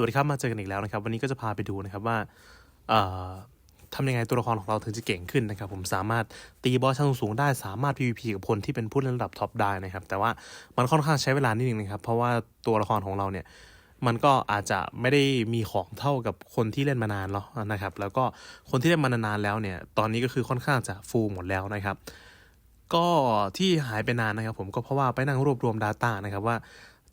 วัสดีครับมาเจอกันอีกแล้วนะครับ วันนี้ก็จะพาไปดูนะครับว่าทำยังไงตัวละครของเราถึงจะเก่งขึ้นนะครับ ผมสามารถตีบอสชั้นสูงได้สามารถ PVP กับคนที่เป็นผู้เล่นระดับท็อปได้นะครับ แต่ว่ามันค่อนข้างใช้เวลานิดนึงนะครับ เพราะว่าตัวละครของเราเนี่ยมันก็อาจจะไม่ได้มีของเท่ากับคนที่เล่นมานานแล้วนะครับ แล้วก็คนที่เล่นมานานๆแล้วเนี่ยตอนนี้ก็คือค่อนข้างจะฟูลหมดแล้วนะครับก็ที่หายไปนานนะครับผมก็เพราะว่าไปนั่งรวบรวม Data นะครับว่า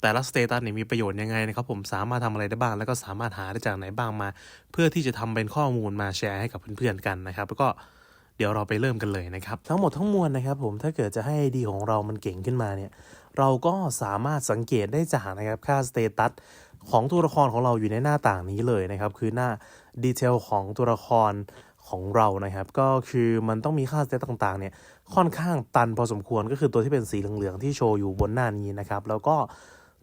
แต่ละสเตตัสเนี่ยมีประโยชน์ยังไงนะครับผมสามารถทำอะไรได้บ้าง แล้วก็สามารถหาได้จากไหนบ้างมา เพื่อที่จะทำเป็นข้อมูลมาแชร์ให้กับเพื่อนๆกันนะครับ แล้วก็เดี๋ยวเราไปเริ่มกันเลยนะครับ ทั้งหมดทั้งมวลนะครับผมถ้าเกิดจะให้ดีของเรามันเก่งขึ้นมาเนี่ยเราก็สามารถสังเกตได้จากนะครับค่าสเตตัสของตัวละครของเราอยู่ในหน้าต่างนี้เลยนะครับ คือหน้าดีเทลของตัวละครของเรานะครับ ก็คือมันต้องมีค่าสเตตต่างๆเนี่ยค่อนข้างตันพอสมควรก็คือตัวที่เป็นสีเหลืองๆที่โชว์อยู่บนหน้านี้นะครับ แล้วก็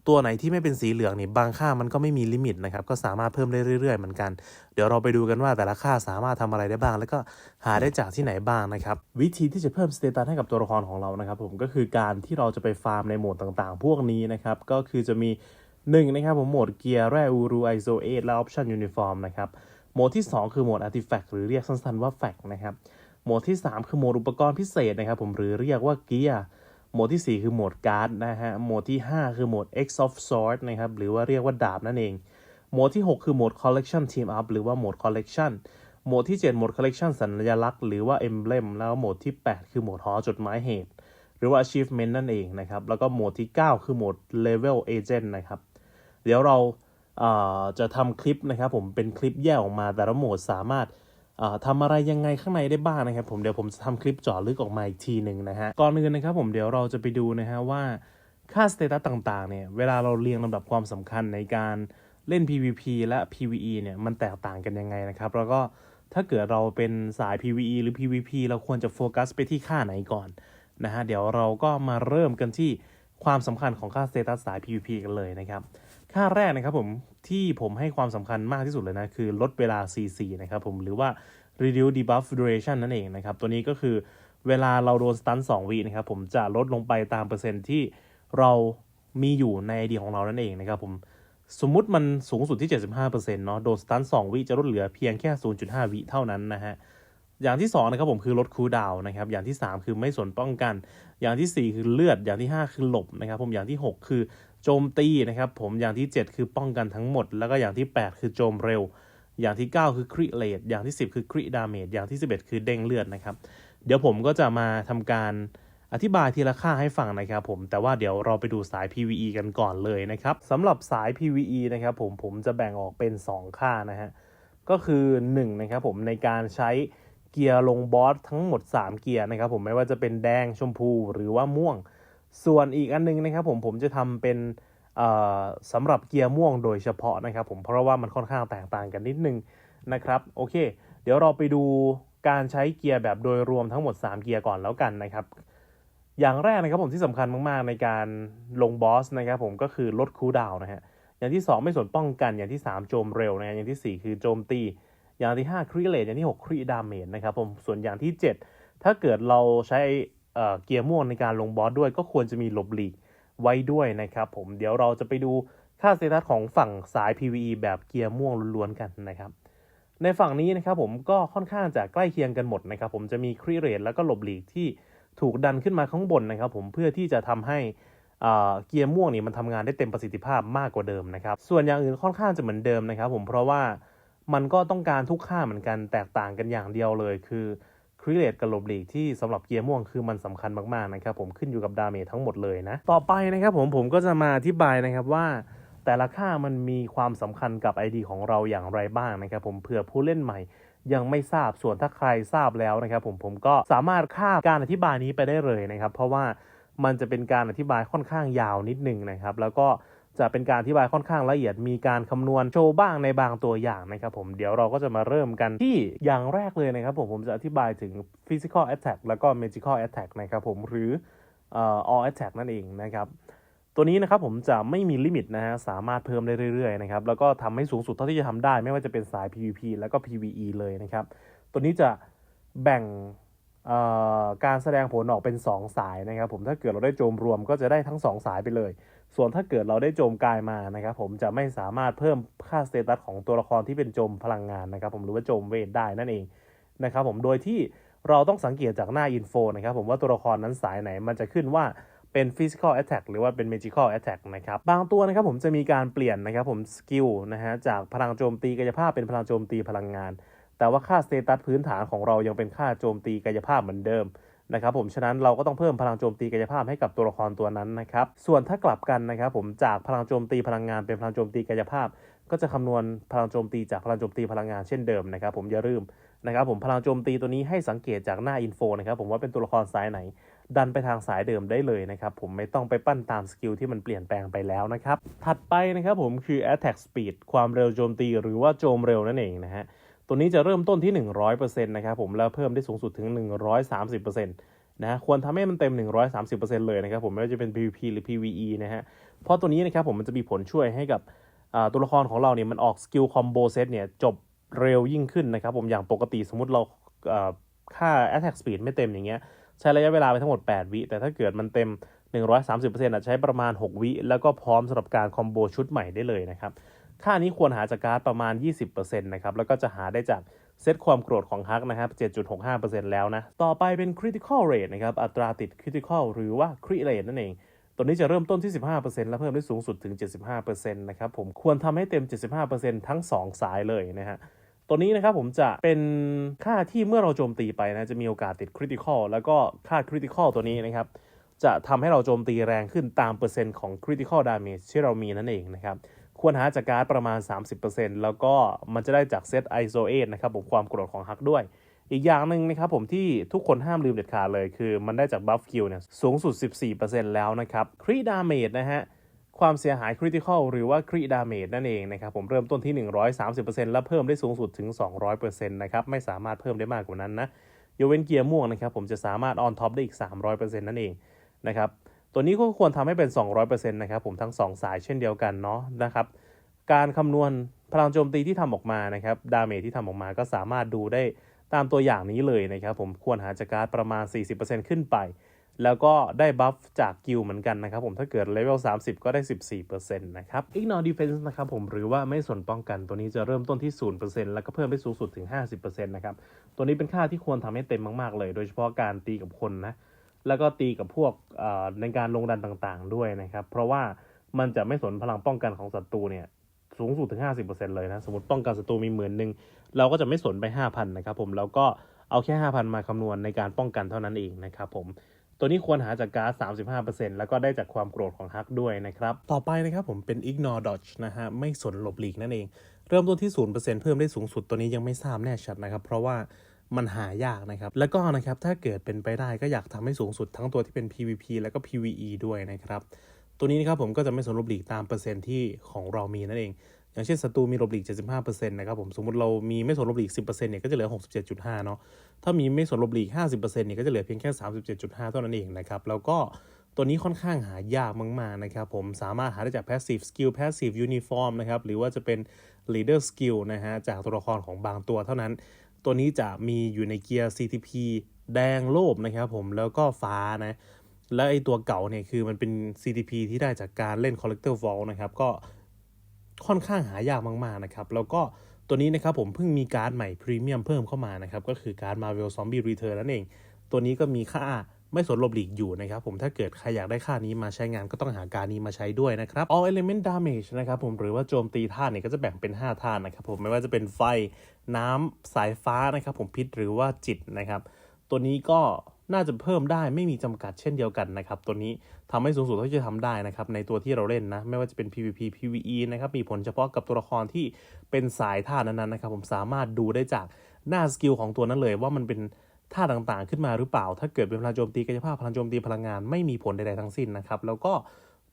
ตัวไหนที่ไม่เป็นสีเหลืองนี่บางค่ามันก็ไม่มีลิมิตนะครับก็สามารถเพิ่มได้เรื่อยๆเหมือนกัน เดี๋ยวเราไปดูกันว่าแต่ละค่าสามารถทำอะไรได้บ้าง แล้วก็หาได้จากที่ไหนบ้างนะครับวิธีที่จะเพิ่มสเตตัสให้กับตัวละครของเรานะครับผมก็คือการที่เราจะไปฟาร์มในโหมดต่างๆ พวกนี้นะครับก็คือจะมี1นะครับผมโหมดเกียร์แร่อูรูไอโซเอทและออปชันยูนิฟอร์มนะครับโหมดที่ 2 คือโหมดอาร์ติแฟกต์หรือเรียกสั้นๆว่าแฟกนะครับโหมดที่ 3 คือโหมดอุปกรณ์พิเศษนะครับผมหรือเรียกว่าเกียร์ โหมดที่ 4 คือโหมดการ์ดนะฮะ โหมดที่ 5 คือโหมด X of Sword นะครับ หรือว่าเรียกว่าดาบนั่นเอง โหมดที่ 6 คือโหมด Collection Team Up หรือว่าโหมด Collection โหมดที่ 7 โหมด Collection สัญลักษณ์หรือว่า Emblem แล้วโหมดที่ 8 คือโหมดหอจดหมายเหตุ หรือว่า Achievement นั่นเองนะครับ แล้วก็โหมดที่ 9 คือโหมด Level Agent นะครับ เดี๋ยวเราจะทำคลิปนะครับผมเป็นคลิปแยกออกมาแต่ละโหมดสามารถ ทำอะไรยังไงข้างในได้บ้างนะครับ ผมเดี๋ยวผมจะทำคลิปเจาะลึกออกมาอีกทีหนึ่งนะฮะก่อนอื่นนะครับผมเดี๋ยวเราจะไปดูนะฮะว่าค่าสเตตัสต่างๆเนี่ยเวลาเราเรียงลำดับความสำคัญในการเล่น PVP และ PVE เนี่ยมันแตกต่างกันยังไงนะครับ แล้วก็ถ้าเกิดเราเป็นสาย PVE หรือ PVP เราควรจะโฟกัสไปที่ค่าไหนก่อนนะฮะเดี๋ยวเราก็มาเริ่มกันที่ความสำคัญของค่าสเตตัสสาย PVP กันเลยนะครับ ค่าแรกนะครับผมที่ผมให้ความสำคัญมากที่สุดเลยนะ คือลดเวลา CC นะครับผมหรือว่า reduce debuff duration นั่นเองนะครับ ตัวนี้ก็คือเวลาเราโดนสตัน2วินะครับผมจะลดลงไปตามเปอร์เซ็นต์ที่เรามีอยู่ใน ID ของเรานั่นเองนะครับผมสมมุติมันสูงสุดที่ 75%เนาะโดนสตัน2วิจะลดเหลือเพียงแค่ 0.5 วิเท่านั้นนะฮะ อย่างที่2นะครับผมคือลดคูลดาวน์นะครับ อย่างที่ 3 คือไม่สนป้องกัน อย่างทีสี่ 4 คือเลือด อย่างที่ 5 คือหลบนะครับ ผมอย่างที่ 6 คือโจมตีนะครับ ผมอย่างที่ 7 คือป้องกันทั้งหมด แล้วก็อย่างที่ 8 คือโจมเร็ว อย่างที่ 9 คือคริเลตอย่างที่ 10 คือคริดาเมจอย่างที่ 11 คือเด้งเลือดนะครับ เดี๋ยวผมก็จะมาทำการอธิบายทีละค่าให้ฟังนะครับผมแต่ว่าเดี๋ยวเราไปดูสาย PVE กันก่อนเลยนะครับสำหรับสาย PVE นะครับผมผมจะแบ่งออกเป็น 2 ค่านะฮะก็คือ1นะครับผมในการใช้ เกียร์ลงบอสทั้งหมด 3 เกียร์นะครับ ผมไม่ว่าจะเป็นแดงชมพูหรือว่าม่วง ส่วนอีกอันนึงนะครับผมผมจะทำเป็นสำหรับเกียร์ม่วงโดยเฉพาะนะครับผมเพราะว่ามันค่อนข้างแตกต่างกันนิดนึงนะครับโอเค เดี๋ยวเราไปดูการใช้เกียร์แบบโดยรวมทั้งหมด 3 เกียร์ก่อนแล้วกันนะครับ อย่างแรกนะครับผมที่สำคัญมากๆในการลงบอสนะครับผมก็คือลดคูลดาวน์นะฮะอย่างที่ 2 ไม่สนป้องกันอย่างที่ 3 โจมเร็วนะฮะอย่างที่ 4 คือโจมตี อย่างที่ 5 ครีเลตอย่างที่ 6 ครีดาเมจนะครับผมส่วนอย่างที่ 7 ถ้าเกิดเราใช้เเกียร์ม่วงในการลงบอสด้วย ก็ควรจะมีหลบหลีกไว้ด้วยนะครับผมเดี๋ยวเราจะไปดูค่าสเตตัสของฝั่งสาย PVE แบบเกียร์ม่วงล้วนๆกันนะครับ ในฝั่งนี้นะครับผมก็ค่อนข้างจะใกล้เคียงกันหมดนะครับผมจะมีครีเรทแล้วก็หลบหลีกที่ถูกดันขึ้นมาข้างบนนะครับผมเพื่อที่จะทำให้เกียร์ม่วงนี่มันทำงานได้เต็มประสิทธิภาพมากกว่าเดิมนะครับ ส่วนอย่างอื่นค่อนข้างจะเหมือนเดิมนะครับผมเพราะว่า มันก็ต้องการทุกค่าเหมือนกันแตกต่างกันอย่างเดียวเลยคือครีเรทกับหลบหลีกที่สำหรับเกียร์ม่วงคือมันสำคัญมากๆนะครับผมขึ้นอยู่กับดาเมจทั้งหมดเลยนะ ต่อไปนะครับผมผมก็จะมาอธิบายนะครับว่า แต่ละค่ามันมีความสำคัญกับ ID ของเราอย่างไรบ้างนะครับผมเผื่อผู้เล่นใหม่ยังไม่ทราบส่วนถ้าใครทราบแล้วนะครับผมผมก็สามารถข้ามการอธิบายนี้ไปได้เลยนะครับ เพราะว่ามันจะเป็นการอธิบายค่อนข้างยาวนิดนึงนะครับ แล้วก็ จะเป็นการอธิบายค่อนข้างละเอียดมีการคำนวณโชว์บ้างในบางตัวอย่างนะครับผมเดี๋ยวเราก็จะมาเริ่มกันที่อย่างแรกเลยนะครับผมผมจะอธิบายถึง physical attack แล้วก็ magical attack นะครับผมหรือออ all attack นั่นเองนะครับตัวนี้นะครับผมจะไม่มีลิมิตนะฮะสามารถเพิ่มได้เรื่อยๆนะครับแล้วก็ทำให้สูงสุดเท่าที่จะทำได้ ไม่ว่าจะเป็นสาย PVP แล้วก็ PVE เลยนะครับ ตัวนี้จะแบ่ง การแสดงผลออกเป็น 2 สายนะครับผมถ้าเกิดเราได้โจมรวมก็จะได้ทั้ง 2 สายไปเลย ส่วนถ้าเกิดเราได้โจมกายมานะครับผมจะไม่สามารถเพิ่มค่าสเตตัสของตัวละครที่เป็นโจมพลังงานนะครับผมหรือว่าโจมเวทได้นั่นเองนะครับผมโดยที่เราต้องสังเกตจากหน้าอินโฟนะครับผมว่าตัวละครนั้นสายไหนมันจะขึ้นว่าเป็น physical attack หรือว่าเป็น magical attack นะครับ บางตัวนะครับผมจะมีการเปลี่ยนนะครับผมสกิลนะฮะจากพลังโจมตีกายภาพเป็นพลังโจมตีพลังงาน แต่ว่าค่าสเตตัสพื้นฐานของเรายังเป็นค่าโจมตีกายภาพเหมือนเดิมนะครับผมฉะนั้นเราก็ต้องเพิ่มพลังโจมตีกายภาพให้กับตัวละครตัวนั้นนะครับส่วนถ้ากลับกันนะครับผมจากพลังโจมตีพลังงานเป็นพลังโจมตีกายภาพ ก็จะคำนวณพลังโจมตีจากพลังโจมตีพลังงานเช่นเดิมนะครับผมอย่าลืมนะครับผมพลังโจมตีตัวนี้ให้สังเกตจากหน้าอินโฟนะครับผมว่าเป็นตัวละครสายไหน ดันไปทางสายเดิมได้เลยนะครับผมไม่ต้องไปปั้นตามสกิลที่มันเปลี่ยนแปลงไปแล้วนะครับถัดไปนะครับผมคือ attack speed ความเร็วโจมตีหรือว่าโจมเร็วนั่นเองนะฮะ ตัวนี้จะเริ่มต้นที่ 100%นะครับผมแล้วเพิ่มได้สูงสุดถึง 130%นะควรทำให้มันเต็ม 130%เลยนะครับผมไม่ว่าจะเป็น PVP หรือ PVE นะฮะเพราะตัวนี้นะครับผมมันจะมีผลช่วยให้กับตัวละครของเราเนี่ยมันออกสกิลคอมโบเซตเนี่ยจบเร็วยิ่งขึ้นนะครับผมอย่างปกติสมมติเราค่า attack speed ไม่เต็มอย่างเงี้ยใช้ระยะเวลาไปทั้งหมด 8 วิ แต่ถ้าเกิดมันเต็ม 130%อาจใช้ประมาณ 6 วิ แล้วก็พร้อมสำหรับการคอมโบชุดใหม่ได้เลยนะครับ ค่านี้ควรหาจากการ์ดประมาณ 20%นะครับ แล้วก็จะหาได้จากเซตความโกรธของฮักนะครับ 7.65%แล้วนะ ต่อไปเป็น critical rate นะครับ อัตราติด critical หรือว่า crit rate นั่นเอง ตัวนี้จะเริ่มต้นที่ 15%และเพิ่มได้สูงสุดถึง 75%นะครับผม ควรทำให้เต็ม 75%ทั้ง 2 สายเลยนะฮะ ตัวนี้นะครับผมจะเป็นค่าที่เมื่อเราโจมตีไปนะ จะมีโอกาสติดคริติคอลแล้วก็ค่าคริติคอลตัวนี้นะครับ จะทำให้เราโจมตีแรงขึ้นตามเปอร์เซ็นต์ของคริติคอลดาเมจที่เรามีนั่นเองนะครับ ควรหาจากการ์ดประมาณ 30%แล้วก็มันจะได้จากเซตไอโซเอนะครับผมความกรธของฮักด้วย อีกอย่างหนึ่งนะครับผมที่ทุกคนห้ามลืมเด็ดขาดเลยคือมันได้จากบัฟคิวเนี่ยสูงสุด 14%แล้วนะครับคริดาเมจนะฮะความเสียหายคริติคอลหรือว่าคริดาเมจนั่นเองนะครับผมเริ่มต้นที่ 130%และเพิ่มได้สูงสุดถึง 200%นะครับไม่สามารถเพิ่มได้มากกว่านั้นนะยกเว้นเกียร์ม่วงนะครับผมจะสามารถออนท็อปได้อีก 300%นั่นเองนะครับ ตัวนี้ก็ควรทำให้เป็น 200%นะครับผมทั้ง 2 สายเช่นเดียวกันเนาะนะครับ การคำนวณพลังโจมตีที่ทำออกมานะครับ ดาเมจที่ทำออกมาก็สามารถดูได้ตามตัวอย่างนี้เลยนะครับผมควรหาจากการ์ประมาณ 40%ขึ้นไป แล้วก็ได้บัฟจากกิลเหมือนกันนะครับผมถ้าเกิดเลเวล 30 ก็ได้ 14%นะครับ Ignore Defense นะครับผมหรือว่าไม่สนป้องกันตัวนี้จะเริ่มต้นที่ 0%แล้วก็เพิ่มได้สูงสุดถึง 50%นะครับ ตัวนี้เป็นค่าที่ควรทำให้เต็มมากๆเลย โดยเฉพาะการตีกับคนนะ แล้วก็ตีกับพวกในการลงดันต่างๆด้วยนะครับ เพราะว่ามันจะไม่สนพลังป้องกันของศัตรูเนี่ยสูงสุดถึง 50%เลยนะ สมมติป้องกันศัตรูมีหมื่นหนึ่งเราก็จะไม่สนไป 5,000 นะครับผมแล้วก็เอาแค่ 5,000 มาคำนวณในการป้องกันเท่านั้นเองนะครับผมตัวนี้ควรหาจากการ์ด35%แล้วก็ได้จากความโกรธของฮักด้วยนะครับ ต่อไปนะครับผมเป็น ignore dodge นะฮะ ไม่สนหลบหลีกนั่นเอง เริ่มต้นที่ 0%เพิ่มได้สูงสุดตัวนี้ยังไม่ทราบแน่ชัดนะครับ เพราะว่า มันหายากนะครับ แล้วก็นะครับถ้าเกิดเป็นไปได้ก็อยากทำให้สูงสุดทั้งตัวที่เป็น PVP แล้วก็ PVE ด้วยนะครับ ตัวนี้นะครับผมก็จะไม่สนหลบหลีกตามเปอร์เซ็นต์ที่ของเรามีนั่นเอง อย่างเช่นศัตรูมีหลบหลีก 75%นะครับผมสมมติเรามีไม่สนหลบหลีก 10%เนี่ยก็จะเหลือ 67.5 เนาะถ้ามีไม่สนหลบหลีก 50%เนี่ยก็จะเหลือเพียงแค่ 37.5 เท่านั้นเองนะครับแล้วก็ตัวนี้ค่อนข้างหายากมาก ๆ นะครับผมสามารถหาได้จาก passive skill passive uniform นะครับ หรือว่าจะเป็น leader skill นะฮะ จากตัวละครของบางตัวเท่านั้น ตัวนี้จะมีอยู่ในเกียร์ CTP แดงโลบนะครับผมแล้วก็ฟ้านะและไอตัวเก่าเนี่ยคือมันเป็น CTP ที่ได้จากการเล่น Collector Vault นะครับก็ค่อนข้างหายากมากๆนะครับแล้วก็ตัวนี้นะครับผมเพิ่งมีการ์ดใหม่พรีเมียมเพิ่มเข้ามานะครับก็คือการ์ด Marvel Zombie Return นั่นเอง ตัวนี้ก็มีค่า ไม่สนลบหลีกอยู่นะครับผมถ้าเกิดใครอยากได้ค่านี้มาใช้งานก็ต้องหาการนี้มาใช้ด้วยนะครับ All Element Damage นะครับผมหรือว่าโจมตีธาตุเนี่ยก็จะแบ่งเป็น5ธาตุนะครับผมไม่ว่าจะเป็นไฟน้ำสายฟ้านะครับผมพิษหรือว่าจิตนะครับ ตัวนี้ก็น่าจะเพิ่มได้ไม่มีจำกัดเช่นเดียวกันนะครับ ตัวนี้ทำให้สูงสุดเท่าที่จะทำได้นะครับ ในตัวที่เราเล่นนะ ไม่ว่าจะเป็น PVP PVE นะครับ มีผลเฉพาะกับตัวละครที่เป็นสายธาตุนั้นๆนะครับ ผมสามารถดูได้จากหน้าสกิลของตัวนั้นเลยว่ามันเป็น ท่าต่างๆ ขึ้นมาหรือเปล่า ถ้าเกิดเป็นพลังโจมตีกายภาพพลังโจมตีพลังงานไม่มีผลใดๆทั้งสิ้นนะครับ แล้วก็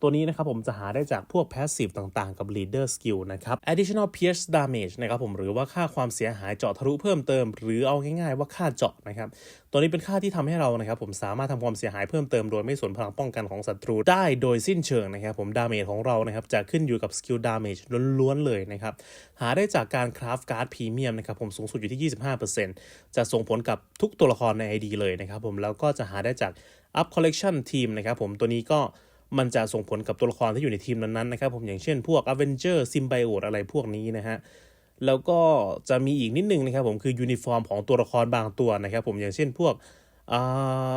ตัวนี้นะครับผมจะหาได้จากพวก passive ต่างๆ กับ leader skill นะครับ additional pierce damage นะครับผมหรือว่าค่าความเสียหายเจาะทะลุเพิ่มเติม หรือเอาง่ายๆว่าค่าเจาะนะครับตัวนี้เป็นค่าที่ทำให้เรานะครับผมสามารถทำความเสียหายเพิ่มเติมโดยไม่สนพลังป้องกันของศัตรูได้โดยสิ้นเชิงนะครับผม damage ของเรานะครับจะขึ้นอยู่กับ skill damage ล้วนๆเลยนะครับหาได้จากการ craft card premium นะครับผมสูงสุดอยู่ที่ 25%จะส่งผลกับทุกตัวละครใน ID เลยนะครับผมแล้วก็จะหาได้จาก up collection team นะครับผมตัวนี้ก็ มันจะส่งผลกับตัวละครที่อยู่ในทีมนั้นๆนะครับผมอย่างเช่นพวก a v e n g e r Symbiote อะไรพวกนี้นะฮะแล้วก็จะมีอีกนิดนึงนะครับผมคือยูนิฟอร์มของตัวละครบางตัวนะครับผมอย่างเช่นพวกอ่า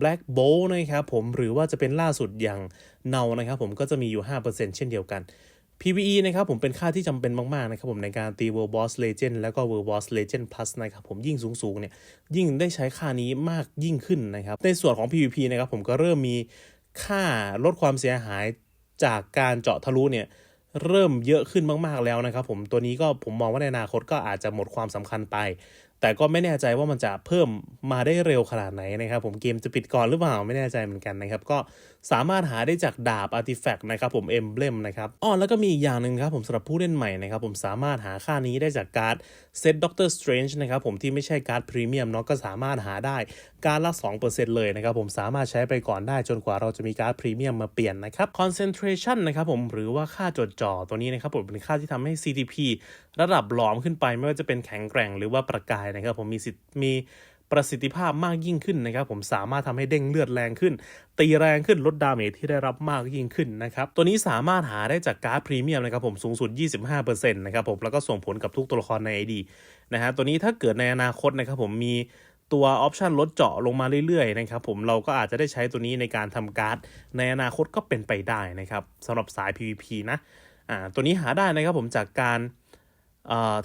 Black Bolt นะครับผมหรือว่าจะเป็นล่าสุดอย่างเนานะครับผมก็จะมีอยู่ 5%เช่นเดียวกัน PVE นะครับผมเป็นค่าที่จำเป็นมาก ๆ นะครับผมในการตี World Boss Legend แล้วก็ World Boss Legend Plus นะครับผมยิ่งสูง ๆ เนี่ย ยิ่งได้ใช้ค่านี้มากยิ่งขึ้นนะครับ ในส่วนของ PVP นะครับผมก็เริ่มมี ค่าลดความเสียหายจากการเจาะทะลุเนี่ยเริ่มเยอะขึ้นมาก ๆ แล้วนะครับผมตัวนี้ก็ผมมองว่าในอนาคตก็อาจจะหมดความสำคัญไป แต่ก็ไม่แน่ใจว่ามันจะเพิ่มมาได้เร็วขนาดไหนนะครับ ผมเกมจะปิดก่อนหรือเปล่าไม่แน่ใจเหมือนกันนะครับ ก็ สามารถหาได้จากดาบอาร์ติแฟกต์นะครับผมเอมเบลมนะครับอ้อแล้วก็มีอีกอย่างหนึ่งครับผมสำหรับผู้เล่นใหม่นะครับผมสามารถหาค่านี้ได้จากการ์ดเซตด็อกเตอร์สเตรนจ์นะครับผมที่ไม่ใช่การ์ดพรีเมียมเนาะก็สามารถหาได้การ์ดละ 2%เลยนะครับผมสามารถใช้ไปก่อนได้จนกว่าเราจะมีการ์ดพรีเมียมมาเปลี่ยนนะครับ concentration นะครับผมหรือว่าค่าจดจ่อตัวนี้นะครับผมเป็นค่าที่ทำให้ CTP ระดับหลอมขึ้นไปไม่ว่าจะเป็นแข็งแกร่งหรือว่าประกายนะครับผมมีสิทธิ์มี ประสิทธิภาพมากยิ่งขึ้นนะครับ ผมสามารถทำให้เด้งเลือดแรงขึ้น ตีแรงขึ้นลดดาเมจที่ได้รับมากยิ่งขึ้นนะครับ ตัวนี้สามารถหาได้จากการ์ดพรีเมียมนะครับผมสูงสุด 25%นะครับผมแล้วก็ส่งผลกับทุกตัวละครใน ID นะฮะตัวนี้ถ้าเกิดในอนาคตนะครับผมมีตัวออปชันลดเจาะลงมาเรื่อยๆนะครับผมเราก็อาจจะได้ใช้ตัวนี้ในการทำการ์ด ในอนาคตก็เป็นไปได้นะครับสำหรับสาย PVP นะอ่าตัวนี้หาได้นะครับผมจากการ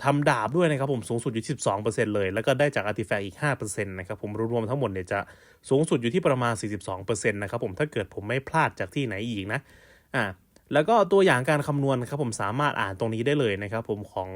ทำดาบด้วยนะครับผมสูงสุดอยู่ที่ 12%เลย แล้วก็ได้จากอาร์ติแฟกต์อีก 5%นะครับผมรวมๆทั้งหมดเนี่ยจะสูงสุดอยู่ที่ประมาณ 42%นะครับผมถ้าเกิดผมไม่พลาดจากที่ไหนอีกนะอ่าแล้วก็ตัวอย่างการคำนวณครับผมสามารถอ่านตรงนี้ได้เลยนะครับผมของ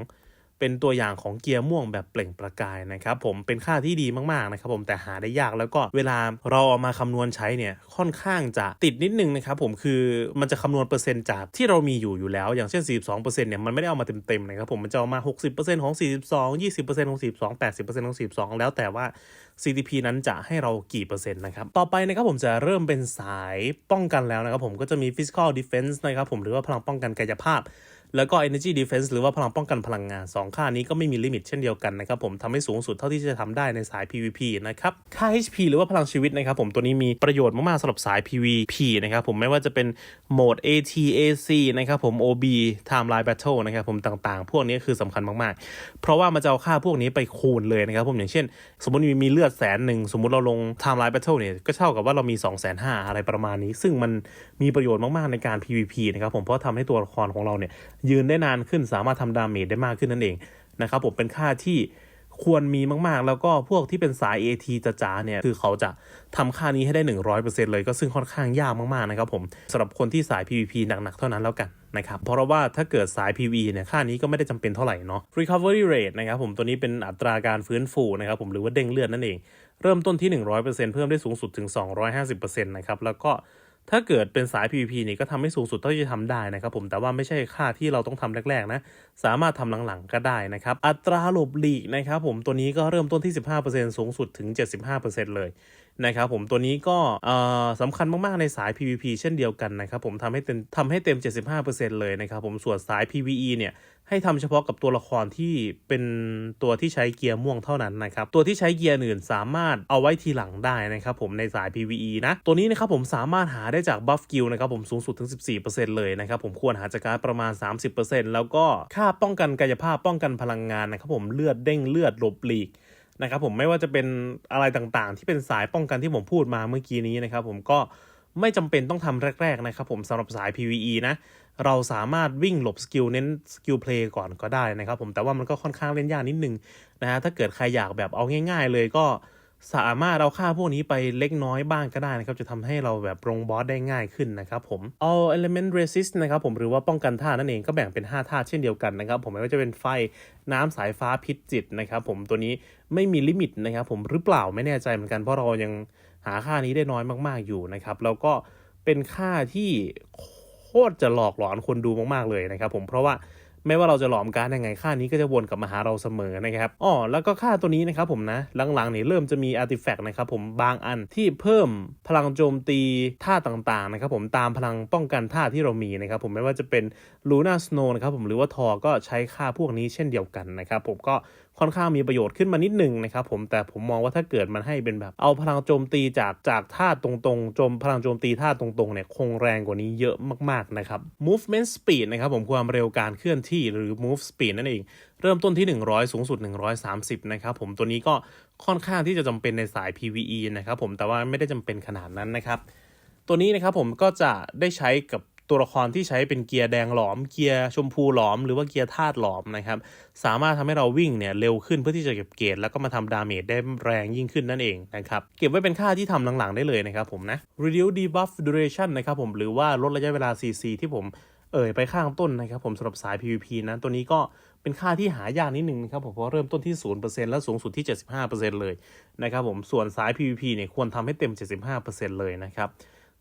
เป็นตัวอย่างของเกียร์ม่วงแบบเปล่งประกายนะครับผมเป็นค่าที่ดีมากๆนะครับผมแต่หาได้ยากแล้วก็เวลาเราเอามาคำนวณใช้เนี่ยค่อนข้างจะติดนิดนึงนะครับผมคือมันจะคำนวณเปอร์เซ็นต์จากที่เรามีอยู่อยู่แล้ว อย่างเช่น 42%เนี่ยมันไม่ได้เอามาเต็มๆนะครับผมมันจะเอามา 60%ของ 42 20%ของ 42 80%ของ 42 แล้วแต่ว่า CTP นั้นจะให้เรากี่เปอร์เซ็นต์นะครับต่อไปนะครับผมจะเริ่มเป็นสายป้องกันแล้วนะครับผมก็จะมี physical defense นะครับผมหรือว่าพลังป้องกันกายภาพ แล้วก็ energy defense หรือว่าพลังป้องกันพลังงาน 2 ค่านี้ก็ไม่มีลิมิตเช่นเดียวกันนะครับผมทำให้สูงสุดเท่าที่จะทำได้ในสาย PVP นะครับค่า HP หรือว่าพลังชีวิตนะครับผมตัวนี้มีประโยชน์มากๆสำหรับสาย PVP นะครับผมไม่ว่าจะเป็นโหมด AT AC นะครับผม OB Timeline Battle นะครับผมต่างๆ พวกนี้คือสำคัญมากๆ เพราะว่ามันจะเอาค่าพวกนี้ไปคูณเลยนะครับผมอย่างเช่น สมมติมีมีเลือดแสนหนึ่งสมมติเราลง Timeline Battle เนี่ยก็เท่ากับว่าเรามี 2 5 0 0 0 0อะไรประมาณนี้ ซึ่งมันมีประโยชน์มากๆในการ PVP นะครับผมเพราะทำให้ตัวละครของเราเนี่ยยืนได้นานขึ้น สามารถทำดาเมจได้มากขึ้นนั่นเองนะครับผมเป็นค่าที่ควรมีมากๆ แล้วก็พวกที่เป็นสาย AT จ๋าเนี่ย คือเขาจะทำค่านี้ให้ได้ 100%เลยก็ซึ่งค่อนข้างยากมากๆนะครับผมสำหรับคนที่สาย PVP หนักๆ เท่านั้นแล้วกันนะครับเพราะว่าถ้าเกิดสาย PV เนี่ยค่านี้ก็ไม่ได้จำเป็นเท่าไหร่เนาะ recovery rate นะครับผมตัวนี้เป็นอัตราการฟื้นฟูนะครับผมหรือว่าเด้งเลือดนั่นเอง เริ่มต้นที่ 100%เพิ่มได้สูงสุดถึง 250%นะครับแล้วก็ ถ้าเกิดเป็นสาย PVP นี่ก็ทำให้สูงสุดเท่าที่จะทำได้นะครับผมแต่ว่าไม่ใช่ค่าที่เราต้องทำแรกๆนะ สามารถทำหลังๆก็ได้นะครับ อัตราหลบหลีกนะครับผมตัวนี้ก็เริ่มต้นที่ 15%สูงสุดถึง 75%เลย นะครับผมตัวนี้ก็สำคัญมากๆในสาย PVP เช่นเดียวกันนะครับผมทำให้เต็มทำให้เต็ม 75%เลยนะครับผมส่วนสาย PVE เนี่ยให้ทำเฉพาะกับตัวละครที่เป็นตัวที่ใช้เกียร์ม่วงเท่านั้นนะครับ ตัวที่ใช้เกียร์อื่นสามารถเอาไว้ทีหลังได้นะครับผมในสาย PVE นะ ตัวนี้นะครับผมสามารถหาได้จากบัฟกิลนะครับผมสูงสุดถึง 14%เลยนะครับผมควรหาจากการประมาณ 30%แล้วก็ค่าป้องกันกายภาพป้องกันพลังงานนะครับผมเลือดเด้งเลือดหลบหลีก นะครับผมไม่ว่าจะเป็นอะไรต่างๆ ที่เป็นสายป้องกันที่ผมพูดมาเมื่อกี้นี้นะครับผมก็ไม่จำเป็นต้องทำแรก ๆ นะครับผมสำหรับสาย PVE นะเราสามารถวิ่งหลบสกิลเน้นสกิลเพลย์ก่อนก็ได้นะครับผมแต่ว่ามันก็ค่อนข้างเล่นยากนิดนึงนะฮะถ้าเกิดใครอยากแบบเอาง่าย ๆ เลยก็สามารถเอาค่าพวกนี้ไปเล็กน้อยบ้างก็ได้นะครับ จะทำให้เราแบบลงบอสได้ง่ายขึ้นนะครับผม all element resist นะครับผมหรือว่าป้องกันท่านั่นเองก็แบ่งเป็น 5 ท่าเช่นเดียวกันนะครับผมไม่ว่าจะเป็นไฟน้ำสายฟ้าพิษจิตนะครับผมตัวนี้ ไม่มีลิมิตนะครับผมหรือเปล่าไม่แน่ใจเหมือนกันเพราะเรายังหาค่านี้ได้น้อยมาก ๆอยู่นะครับ แล้วก็เป็นค่าที่โคตรจะหลอกหลอนคนดูมากๆเลยนะครับ ผมเพราะว่าไม่ว่าเราจะหลอมการยังไงค่านี้ก็จะวนกลับมาหาเราเสมอนะครับอ๋อแล้วก็ค่าตัวนี้นะครับผมนะหลังๆนี่เริ่มจะมีอาร์ติแฟกต์นะครับผมบางอันที่เพิ่มพลังโจมตีท่าต่างๆนะครับผมตามพลังป้องกันท่าที่เรามีนะครับผมไม่ว่าจะเป็นลูน่าสโนนะครับผมหรือว่าทอก็ใช้ค่าพวกนี้เช่นเดียวกันนะครับผมก็ ค่อนข้างมีประโยชน์ขึ้นมานิดหนึ่งนะครับผมแต่ผมมองว่าถ้าเกิดมันให้เป็นแบบ เอาพลังโจมตีจากจากท่าตรงๆโจมพลังโจมตีท่าตรงๆเนี่ยคงแรงกว่านี้เยอะมากๆนะครับ movement speed นะครับผมความเร็วการเคลื่อนที่หรือ move speed นั่นเองเริ่มต้นที่ 100 สูงสุด 130 นะครับผมตัวนี้ก็ค่อนข้างที่จะจำเป็นในสาย PVE นะครับผมแต่ว่าไม่ได้จำเป็นขนาดนั้นนะครับ ตัวนี้นะครับผมก็จะได้ใช้กับ ตัวละครที่ใช้เป็นเกียร์แดงหลอม เกียร์ชมพูหลอม หรือว่าเกียร์ธาตุหลอมนะครับ สามารถทำให้เราวิ่งเนี่ยเร็วขึ้นเพื่อที่จะเก็บเกรดแล้วก็มาทำดาเมจได้แรงยิ่งขึ้นนั่นเองนะครับ เก็บไว้เป็นค่าที่ทำหลังๆได้เลยนะครับผมนะ reduce debuff duration นะครับผมหรือว่าลดระยะเวลา CC ที่ผมเอ่ยไปข้างต้นนะครับผมสำหรับสาย PVP นะตัวนี้ก็เป็นค่าที่หายากนิดนึงนะครับผมเพราะเริ่มต้นที่ 0%และสูงสุดที่ 75%เลยนะครับผมส่วนสาย PVP เนี่ยควรทำให้เต็ม 75%เลยนะครับ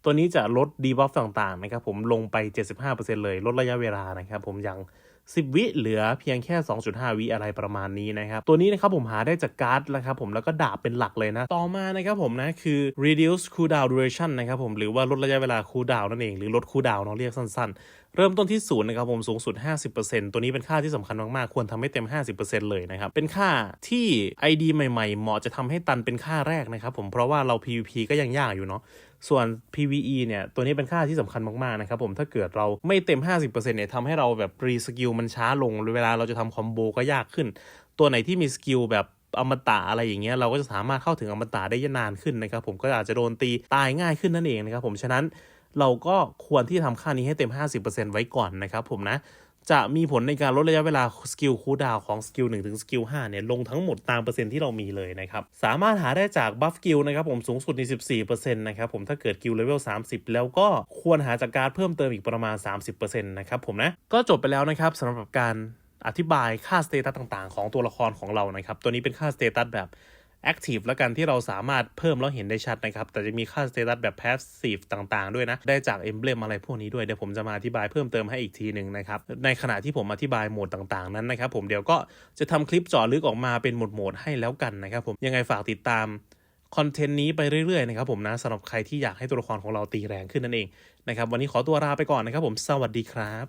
ตัวนี้จะลดดีบัฟต่างๆนะครับผมลงไป 75%เลยลดระยะเวลานะครับผมอย่าง 10 วิเหลือเพียงแค่ 2.5 วิอะไรประมาณนี้นะครับตัวนี้นะครับผมหาได้จากการ์ดนะครับผมแล้วก็ดาบเป็นหลักเลยนะ ต่อมานะครับผมนะคือ reduce cooldown duration นะครับผมหรือว่าลดระยะเวลา cooldown นั่นเองหรือลด cooldown เนาะเรียกสั้นๆ เริ่มต้นที่ศูนย์นะครับผมสูงสุด 50%ตัวนี้เป็นค่าที่สำคัญมากๆ ควรทำให้เต็ม 50%เลยนะครับเป็นค่าที่ ID ใหม่ๆเหมาะจะทำให้ตันเป็นค่าแรกนะครับผมเพราะว่าเรา PVP ก็ยังยากอยู่เนาะ ส่วน PVE เนี่ยตัวนี้เป็นค่าที่สำคัญมากๆนะครับผมถ้าเกิดเราไม่เต็ม 50%เนี่ยทำให้เราแบบรีสกิลมันช้าลงเวลาเราจะทำคอมโบก็ยากขึ้น ตัวไหนที่มีสกิลแบบอมตะอะไรอย่างเงี้ยเราก็จะสามารถเข้าถึงอมตะได้นานขึ้นนะครับผมก็อาจจะโดนตีตายง่ายขึ้นนั่นเองนะครับผมฉะนั้นเราก็ควรที่ทำค่านี้ให้เต็ม 50%ไว้ก่อนนะครับผมนะ จะมีผลในการลดระยะเวลาสกิลคูดาวของสกิล1ถึงสกิล5เนี่ยลงทั้งหมดตามเปอร์เซ็นต์ที่เรามีเลยนะครับ สามารถหาได้จากบัฟกิลนะครับผมสูงสุดใน 14%นะครับผมถ้าเกิดกิลเลเวล 30 แล้วก็ควรหาจากการเพิ่มเติมอีกประมาณ 30%นะครับผมนะก็จบไปแล้วนะครับสำหรับการอธิบายค่าสเตตัสต่างๆ ของตัวละครของเรานะครับตัวนี้เป็นค่าสเตตัสแบบ Active แล้วกันที่เราสามารถเพิ่มแล้วเห็นได้ชัดนะครับ แต่จะมีค่าสเตตัสแบบ Passive ต่างๆ ด้วยนะ ได้จาก Emblem อะไรพวกนี้ด้วย เดี๋ยวผมจะมาอธิบายเพิ่มเติมให้อีกทีหนึ่งนะครับ ในขณะที่ผมอธิบายโหมดต่างๆ นั้นนะครับ ผมเดี๋ยวก็จะทำคลิปเจาะลึกออกมาเป็นโหมดๆให้แล้วกันนะครับผมยังไงฝากติดตามคอนเทนต์นี้ไปเรื่อยๆนะครับผมนะสำหรับใครที่อยากให้ตัวละครของเราตีแรงขึ้นนั่นเองนะครับวันนี้ขอตัวลาไปก่อนนะครับผมสวัสดีครับ